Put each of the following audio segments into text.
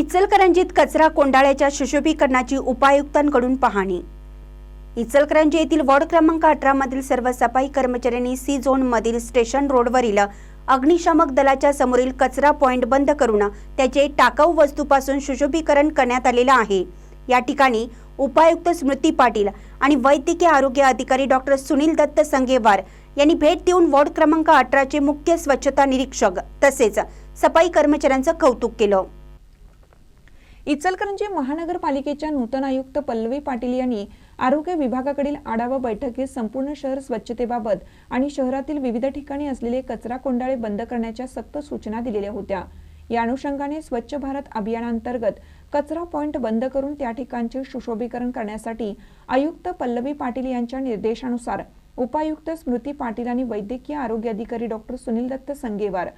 इचलकरंजीत कचरा कोंडाळ्याच्या सुशोभीकरणाची उपायुक्तांकडून पाहणी. इचलकरंजी येथील वॉर्ड क्रमांक अठरा मधील सर्व सफाई कर्मचाऱ्यांनी सी झोन मधील स्टेशन रोडवरील अग्निशामक दलाच्या समोरील कचरा पॉइंट बंद करून त्याचे टाकाऊ वस्तूपासून सुशोभीकरण करण्यात आलेलं आहे. या ठिकाणी उपायुक्त स्मृती पाटील आणि वैद्यकीय आरोग्य अधिकारी डॉक्टर सुनील दत्त संगेवार यांनी भेट देऊन वॉर्ड क्रमांक अठराचे मुख्य स्वच्छता निरीक्षक तसेच सफाई कर्मचाऱ्यांचं कौतुक केलं. इचलकरंजी महानगरपालिकेच्या नूतन आयुक्त पल्लवी पाटील यांनी आरोग्य विभागाकडील आढावा बैठकीत संपूर्ण शहर स्वच्छतेबाबत आणि शहरातील विविध ठिकाणी असलेले कचरा कोंडाळे बंद करण्याच्या सक्त सूचना दिलेल्या होत्या. या अनुषंगाने स्वच्छ भारत अभियानांतर्गत कचरा पॉइंट बंद करून त्या ठिकाणचे सुशोभीकरण करण्यासाठी आयुक्त पल्लवी पाटील यांच्या निर्देशानुसार उपायुक्त स्मृती पाटील आणि वैद्यकीय आरोग्य अधिकारी डॉक्टर सुनील दत्त संगेवार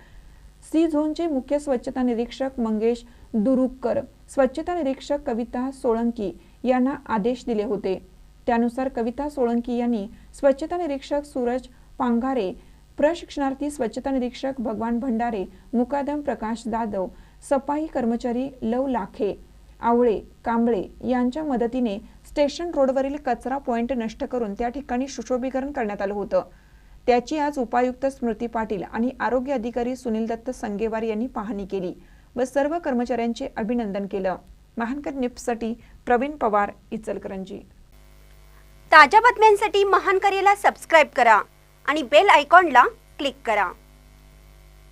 सी झोनचे मुख्य स्वच्छता निरीक्षक मंगेश दुरुककर. स्वच्छता निरीक्षक कविता सोळंकी यांना आदेश दिले होते. त्यानुसार कविता सोळंकी यांनी स्वच्छता निरीक्षक सूरज पांघारे प्रशिक्षणार्थी स्वच्छता निरीक्षक भगवान भंडारे मुकादम प्रकाश जाधव सफाई कर्मचारी लव लाखे आवळे कांबळे यांच्या मदतीने स्टेशन रोडवरील कचरा पॉईंट नष्ट करून त्या ठिकाणी सुशोभीकरण करण्यात आलं होतं. त्याची आज उपायुक्त स्मृती पाटील आणि आरोग्य अधिकारी सुनील दत्त संगेवार यांनी पाहणी केली व सर्व कर्मचाऱ्यांचे अभिनंदन केलं. महानकर निफ्टसाठी प्रवीण पवार इचलकरंजी. ताज्या बातम्यांसाठी महान सबस्क्राईब करा आणि बेल आयकॉनला क्लिक करा.